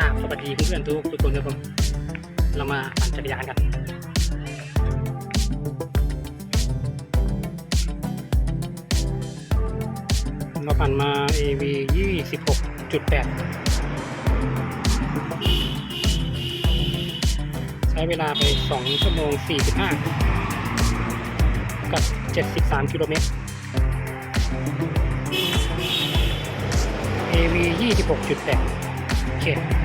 ราบสวัสดีเพื่อนๆทุกทุกคนครับผมเรามาปั่นจักรยานกันเราปั่นมา AV 26.8 ใช้เวลาไป 2 ชั่วโมง 45 กับ 73 กิโลเมตร AV 26.8โอเคไ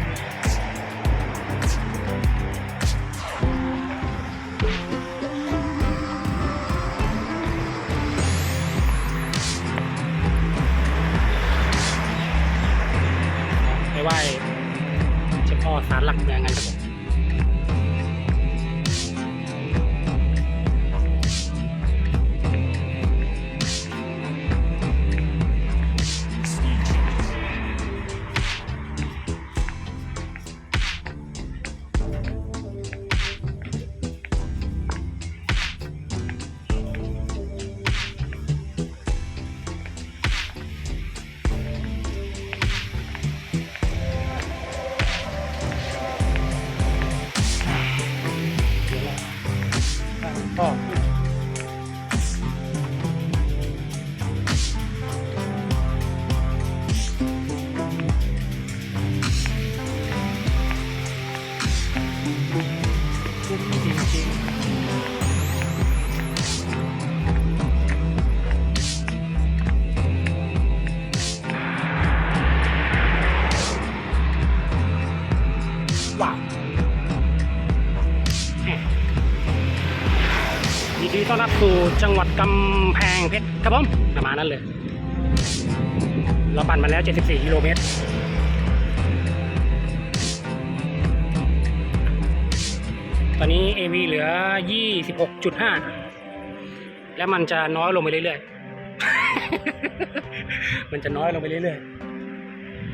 หลักเมืองกันครับผม ก็ ดีต้อนรับสู่จังหวัดกำแพงเพชรครับผมประมาณนั้นเลย เราปั่นมาแล้ว 74 กิโลเมตรตอนนี้ AV เหลือ 26.5 และมันจะน้อยลงไปเรื่อยๆ มันจะน้อยลงไปเรื่อย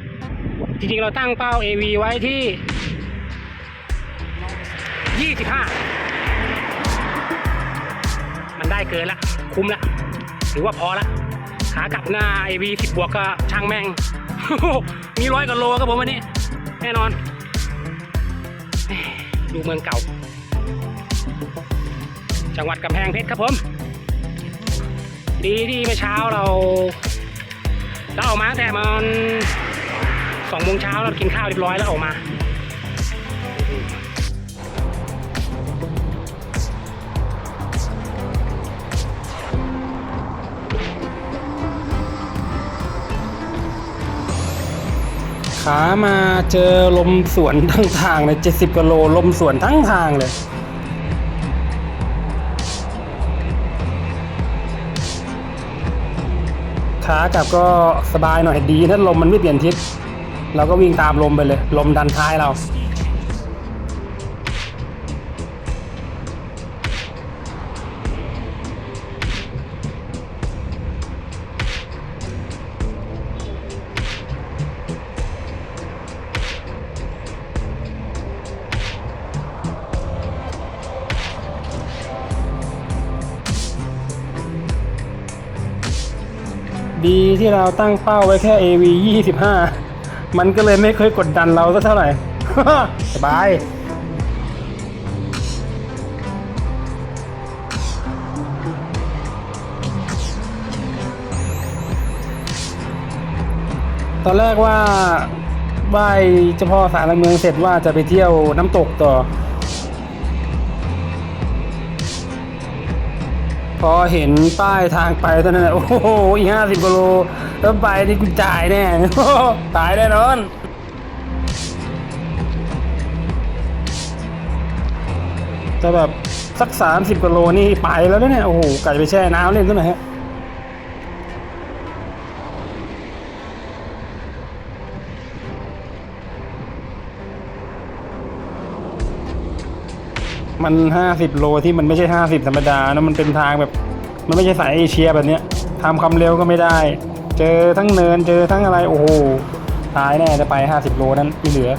ๆ จริงๆ เราตั้งเป้า AV ไว้ที่ 25 มันได้เกินละคุ้มละถือว่าพอละขากลับหน้าไอวีสิบบวกก็ช่างแม่ง มีร้อยกว่าโลครับผมวันนี้ แน่นอน ดูเมืองเก่า จังหวัดกำแพงเพชรครับผม ดีที่เมื่อเช้าเราเราออกมาแต่มันสองโมงเช้าเรากินข้าวเรียบร้อยแล้วออกมา ขามาเจอลมสวนทั้งทางเลยเจ็ดสิบกิโลลมสวนทั้งทางเลยขากลับก็สบายหน่อยดีถ้าลมมันไม่เปลี่ยนทิศเราก็วิ่งตามลมไปเลย ลมดันท้ายเรา ที่เราตั้งเป้าไว้แค่ AV 25 มันก็เลยไม่เคยกดดันเราสักเท่าไหร่ สบาย ตอนแรกว่าไหว้เจ้าพ่อสารเมืองเสร็จว่าจะไปเที่ยวน้ำตกต่อ อเห็นป้ายทางไปเท่านั้นโอ้โหอีห้าสิบกิโลแล้วไปนี่กูจ่ายแน่ตายแน่นอนแต่แบบสักสามสิบกิโลนี่ไปแล้วเนี่ย โอ้โหกะจะไปแช่น้ำเล่นซะหน่อยฮะมันห้าสิบโลที่มันไม่ใช่ห้าสิบธรรมดานะมันเป็นทางแบบ มันไม่ใช่สายเอเชียแบบเนี้ยทำความเร็วก็ไม่ได้ เจอทั้งเนินเจอทั้งอะไรโอ้โหตายแน่จะไปห้าสิบโลนั้นไม่เหลือ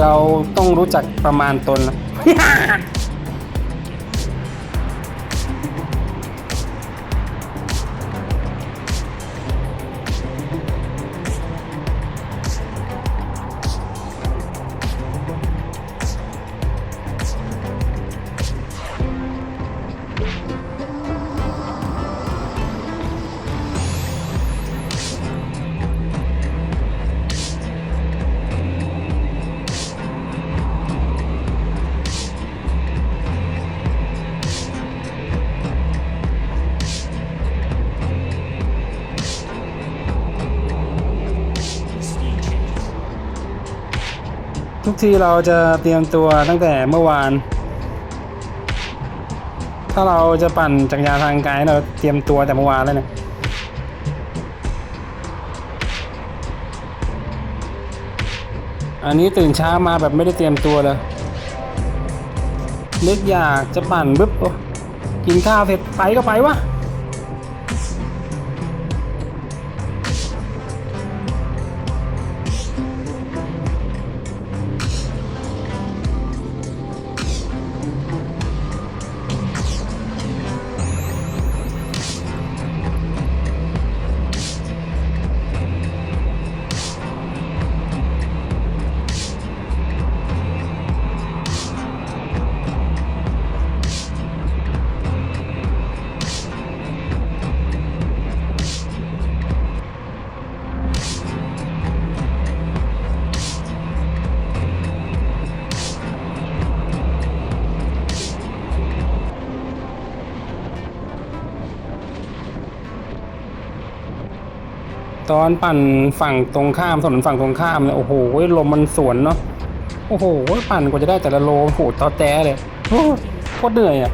เราต้องรู้จักประมาณตนนะ ทุกทีเราจะเตรียมตัวตั้งแต่เมื่อวาน ถ้าเราจะปั่นจักรยานทางไกลเราเตรียมตัวแต่เมื่อวานแล้วเนี่ยอันนี้ตื่นเช้ามาแบบไม่ได้เตรียมตัวเลยนึกอยากจะปั่นปุ๊บกินข้าวเสร็จไปก็ไปวะ้อนปั่นฝั่งตรงข้ามถนนฝั่งตรงข้ามเนี่ยโอ้โหลมมันสวนเนาะโอ้โหปั่นกว่าจะได้แต่ละโลโอ้โหตอแต้เลยโอ้โคตรเหนื่อยอะ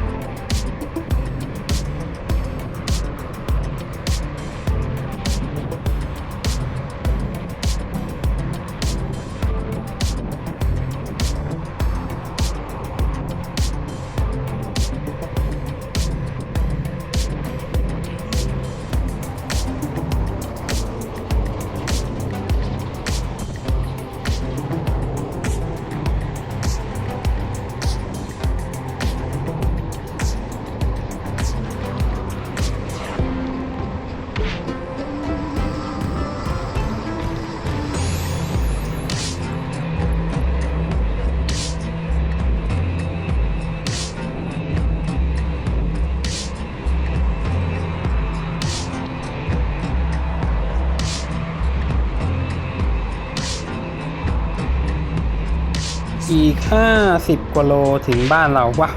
50กว่าโลถึงบ้านเราวะ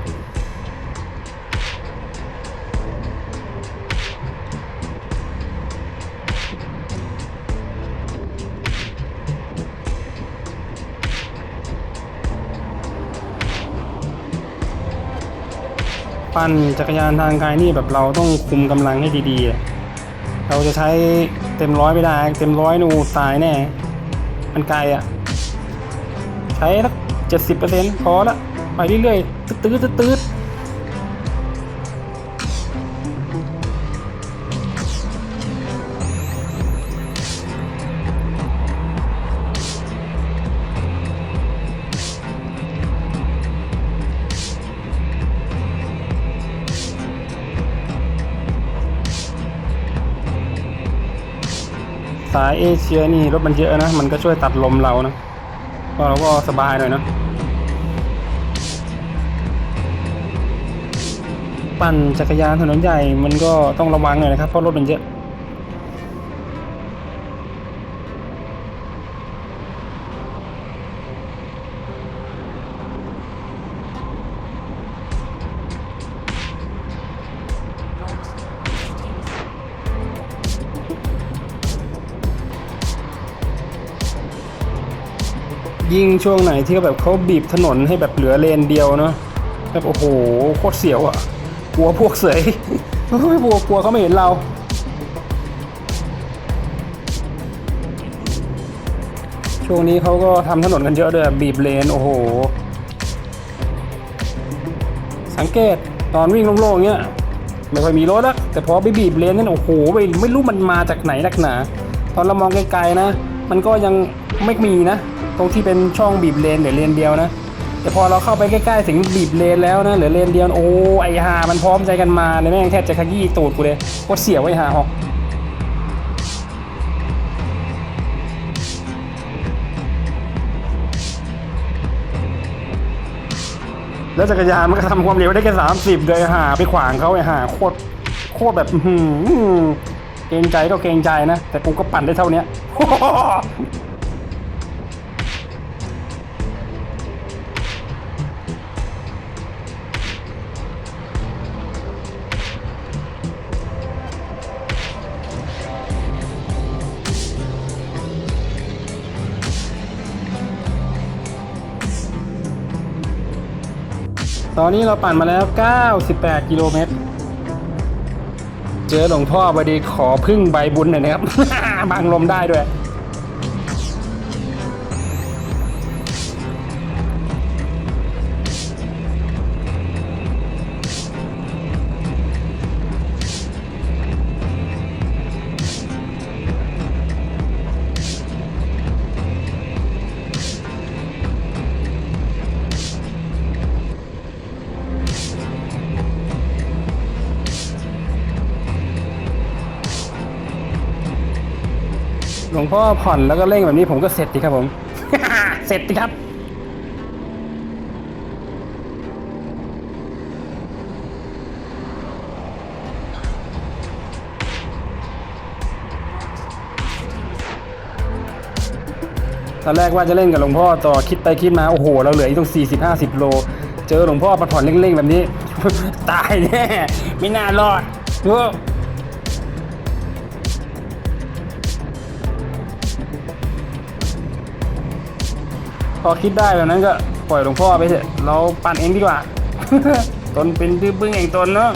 ปั่นจักรยานทางไกลนี่แบบเราต้องคุมกำลังให้ดีๆ เราจะใช้เต็มร้อยไม่ได้ เต็มร้อยนูตายแน่ มันไกลอะ ใช้สัก เจ็ดสิบเปอร์เซ็นต์พอละไปเรื่อยๆตื้อๆตื้อๆสายเอเชียนี่รถมันเยอะนะ มันก็ช่วยตัดลมเรานะก็เราก็สบายหน่อยนะ ปั่นจักรยานถนนใหญ่มันก็ต้องระวังหน่อยนะครับเพราะรถมันเยอะยิ่งช่วงไหนที่แบบเขาบีบถนนให้แบบเหลือเลนเดียวเนาะแบบโอ้โหโคตรเสียวอะ่ะ กลัวพวกเสยเฮ้ยกลัวกลัวเขาไม่เห็นเรา ช่วงนี้เขาก็ทำถนนกันเยอะด้วยบีบเลน โอ้โห สังเกตตอนวิ่งโล่งๆเนี้ยไม่ค่อยมีรถละแต่พอไปบีบเลนนั่นโอ้โหไม่รู้มันมาจากไหนนักหนา ตอนเรามองไกลๆนะ มันก็ยังไม่มีนะ ตรงที่เป็นช่องบีบเลนหลือเลนเดียวนะ แต่พอเราเข้าไปใกล้ๆถึงบีบเลนแล้วนะเหลือเลนเดียวโอ้ไอฮามันพร้อมใจกันมาเลยแม่งแทบจะขยี้ตูดกูเลยโคตรเสียวไอฮาหอกแล้วจักรยานมันก็ทำความเร็วได้แค่สามสิบเลยหาไปขวางเขาไอ้หาโคตรโคตรแบบหือเกรงใจก็เกรงใจนะ แต่กูก็ปั่นได้เท่านี้ ตอนนี้เราปั่นมาแล้ว 98 กิโลเมตร เจอหลวงพ่อบดีขอพึ่งใบบุญหน่อยนะครับ บังลมได้ด้วย หลวงพ่อผ่อนแล้วก็เร่งแบบนี้ผมก็เสร็จดีครับผม เสร็จดีครับ ตอนแรกว่าจะเล่นกับหลวงพ่อต่อคิดไปคิดมา โอ้โห เราเหลืออีกต้อง 40 50 โล เจอหลวงพ่อมาผ่อนเร่งๆ แบบนี้ ตายแน่ไม่น่ารอด พอคิดได้แบบนั้นก็ปล่อยหลวงพ่อไปเถอะเราปั่นเองดีกว่า ตนเป็นดื้อบึ้งเองตนเนาะ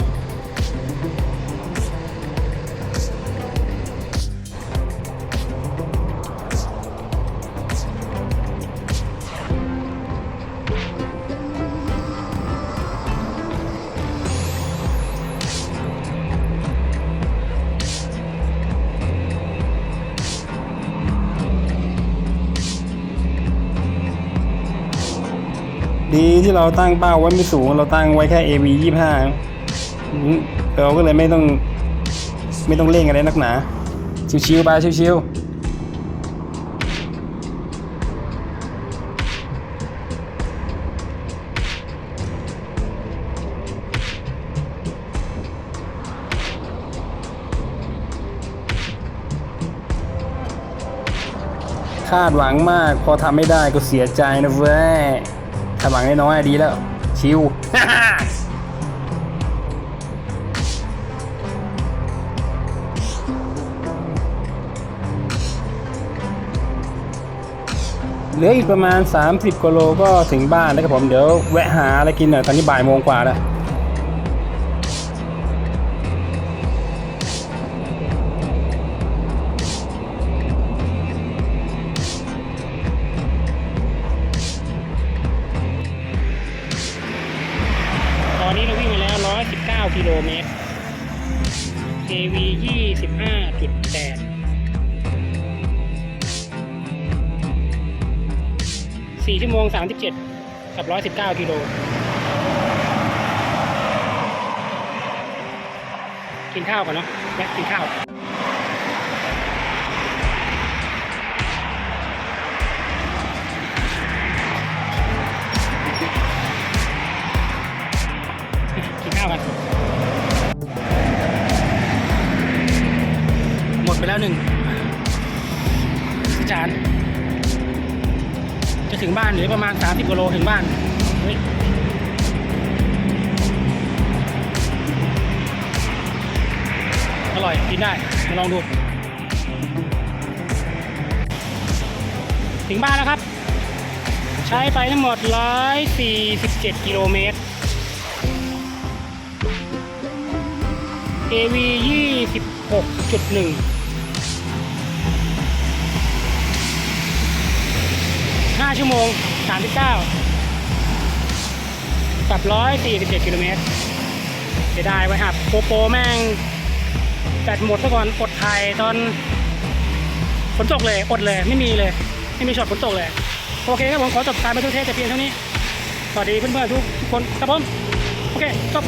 ดีที่เราตั้งเป้าไว้ไม่สูง เราตั้งไว้แค่ AV 25เราก็เลยไม่ต้องไม่ต้องเร่งอะไรนักหนา ชิวๆไปชิวๆคาดหวังมาก พอทำไม่ได้ก็เสียใจนะเว้ย สมัครน้อยๆดีแล้ว ชิวเหลืออีกประมาณ 30กิโลก็ถึงบ้านนะครับผม เดี๋ยวแวะหาอะไรกินหน่อยตอนนี้บ่ายโมงกว่าแล้ว 4ชั่วโมง 37 กับ 119 กิโล กินข้าวก่อนเนาะแวะกินข้าวกินข้าวกันหมดไปแล้วหนึ่งจาน จะถึงบ้านหลือประมาณ 30กิโลถึงบ้านอร่อยกินได้มาลองดู ถึงบ้านแล้วครับ ใช้ไปทั้งหมด 147 กิโลเมตร AV 26.1 ชั่วโมงสามสิบเก้ากับร้อยสี่สิบเจ็ดกิโลเมตรเสียดายไว้ครับโปโปแม่งแบตหมดซะก่อนอดถ่ายตอนฝนตกเลย อดเลย ไม่มีเลย ไม่มีช็อตฝนตกเลย โอเคครับผมขอจบการบันทึกเทปแต่เพียงเท่านี้ สวัสดีเพื่อนๆทุกคนครับผม โอเคจบ